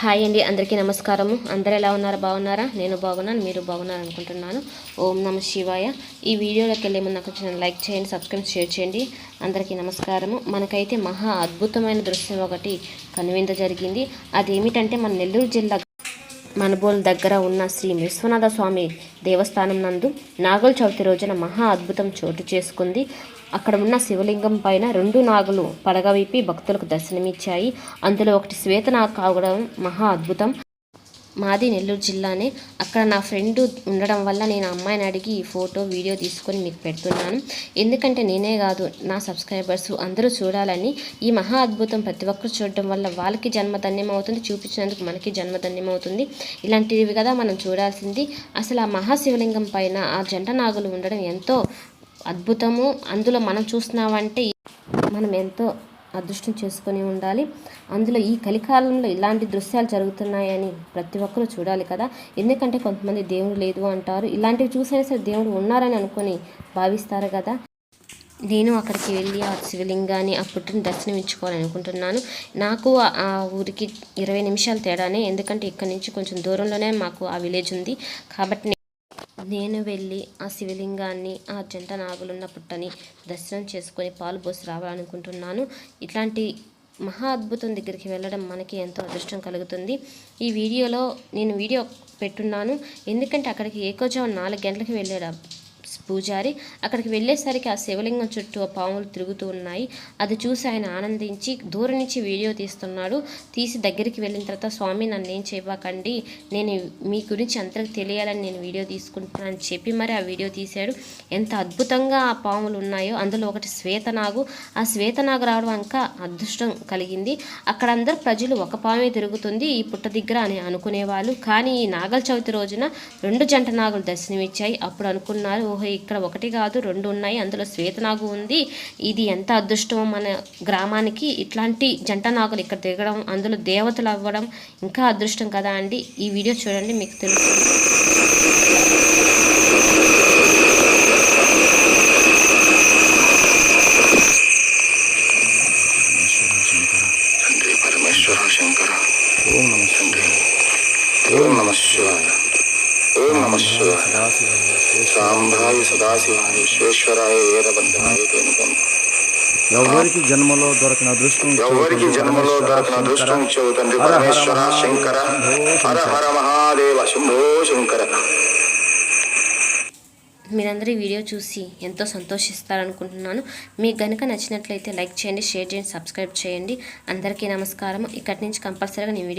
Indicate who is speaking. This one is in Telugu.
Speaker 1: హాయ్ అండి అందరికీ నమస్కారము. అందరు ఎలా ఉన్నారు? బాగున్నారా? నేను బాగున్నాను మీరు బాగున్నారు అనుకుంటున్నాను. ఓం నమ శివాయ. ఈ వీడియోలోకి వెళ్ళే ముందు నాకు చిన్న లైక్ చేయండి సబ్స్క్రైబ్ షేర్ చేయండి. అందరికీ నమస్కారము. మనకైతే మహా అద్భుతమైన దృశ్యం ఒకటి కనువింద జరిగింది. అదేమిటంటే మన నెల్లూరు జిల్లా మనబోల్ దగ్గర ఉన్న శ్రీ విశ్వనాథ స్వామి దేవస్థానం నందు నాగుల చవితి రోజున మహా అద్భుతం చోటు చేసుకుంది. అక్కడ ఉన్న శివలింగం పైన రెండు నాగులు పడగ విప్పి భక్తులకు దర్శనమిచ్చాయి. అందులో ఒకటి శ్వేతనాగ్ కావడం మహా అద్భుతం. మాది నెల్లూరు జిల్లానే. అక్కడ నా ఫ్రెండ్ ఉండడం వల్ల నేను అమ్మాయిని అడిగి ఈ ఫోటో వీడియో తీసుకొని మీకు పెడుతున్నాను. ఎందుకంటే నేనే కాదు నా సబ్స్క్రైబర్స్ అందరూ చూడాలని ఈ మహా అద్భుతం ప్రతి ఒక్కరు చూడడం వల్ల వాళ్ళకి జన్మధన్యం అవుతుంది చూపించినందుకు మనకి జన్మధన్యం అవుతుంది. ఇలాంటివి కదా మనం చూడాల్సింది. అసలు ఆ మహాశివలింగం పైన ఆ జంట నాగులు ఉండడం ఎంతో అద్భుతము. అందులో మనం చూస్తున్నామంటే మనం ఎంతో అదృష్టం చేసుకొని ఉండాలి. అందులో ఈ కలికాలంలో ఇలాంటి దృశ్యాలు జరుగుతున్నాయని ప్రతి ఒక్కరూ చూడాలి కదా. ఎందుకంటే కొంతమంది దేవుడు లేదు అంటారు. ఇలాంటివి చూసైనా సరే దేవుడు ఉన్నారని అనుకొని భావిస్తారు కదా. నేను అక్కడికి వెళ్ళి ఆ శివలింగాన్ని ఆ పుట్టిన దర్శనం ఇచ్చుకోవాలని అనుకుంటున్నాను. నాకు ఆ- ఆ ఊరికి ఇరవై నిమిషాలు తేడానే ఎందుకంటే ఇక్కడి నుంచి కొంచెం దూరంలోనే మాకు ఆ విలేజ్ ఉంది. కాబట్టి నేను వెళ్ళి ఆ శివలింగాన్ని ఆ జంట నాగులున్న పుట్టని దర్శనం చేసుకొని పాలు పోసి రావాలనుకుంటున్నాను. ఇట్లాంటి మహా అద్భుతం దగ్గరికి వెళ్ళడం మనకి ఎంతో అదృష్టం కలుగుతుంది. ఈ వీడియోలో నేను వీడియో పెట్టున్నాను. ఎందుకంటే అక్కడికి ఏకోజావం నాలుగు గంటలకు వెళ్ళాడు పూజారి. అక్కడికి వెళ్ళేసరికి ఆ శివలింగం చుట్టూ ఆ పాములు తిరుగుతూ ఉన్నాయి. అది చూసి ఆయన ఆనందించి దూరం నుంచి వీడియో తీస్తున్నాడు. తీసి దగ్గరికి వెళ్ళిన తర్వాత స్వామి నన్ను ఏం చేయబాకండి? నేను మీ గురించి అందరికి తెలియాలని నేను వీడియో తీసుకుంటున్నాను అని చెప్పి మరి ఆ వీడియో తీశాడు. ఎంత అద్భుతంగా ఆ పాములు ఉన్నాయో అందులో ఒకటి శ్వేతనాగు. ఆ శ్వేతనాగు రావడం ఇంకా అదృష్టం కలిగింది. అక్కడ అందరు ప్రజలు ఒక పామే తిరుగుతుంది ఈ పుట్ట దగ్గర అని అనుకునేవాళ్ళు. కానీ ఈ నాగల చవితి రోజున రెండు జంట నాగులు దర్శనమిచ్చాయి. అప్పుడు అనుకున్నారు ఓహో ఇక్కడ ఒకటి కాదు రెండు ఉన్నాయి అందులో శ్వేతనాగు ఉంది. ఇది ఎంత అదృష్టం మన గ్రామానికి. ఇట్లాంటి జంట నాగులు ఇక్కడ దిగడం అందులో దేవతలు అవ్వడం ఇంకా అదృష్టం కదా అండి. ఈ వీడియో చూడండి మీకు తెలుసు
Speaker 2: శంకర.
Speaker 3: ఓం నమ
Speaker 2: తండ్రి ఓం నమ శివాయ. ఓం నమ శివాయ సాంభాయ సదాశివాయ విశ్వేశ్వరాయ వీరభద్రాయ తేనుకం
Speaker 3: ఎవరికి జన్మలో దొరకని అదృష్టం
Speaker 2: ఎవరికి జన్మలో దొరకన అదృష్టం తండ్రి
Speaker 3: హర
Speaker 2: పరమేశ్వర శంకర హర. హర మహాదేవ శంభో శంకర.
Speaker 1: మీరందరూ ఈ వీడియో చూసి ఎంతో సంతోషిస్తారనుకుంటున్నాను. మీకు గనుక నచ్చినట్లయితే లైక్ చేయండి షేర్ చేయండి సబ్స్క్రైబ్ చేయండి. అందరికీ నమస్కారం ఇక్కడి నుంచి కంపల్సరీగా నేను వీడియో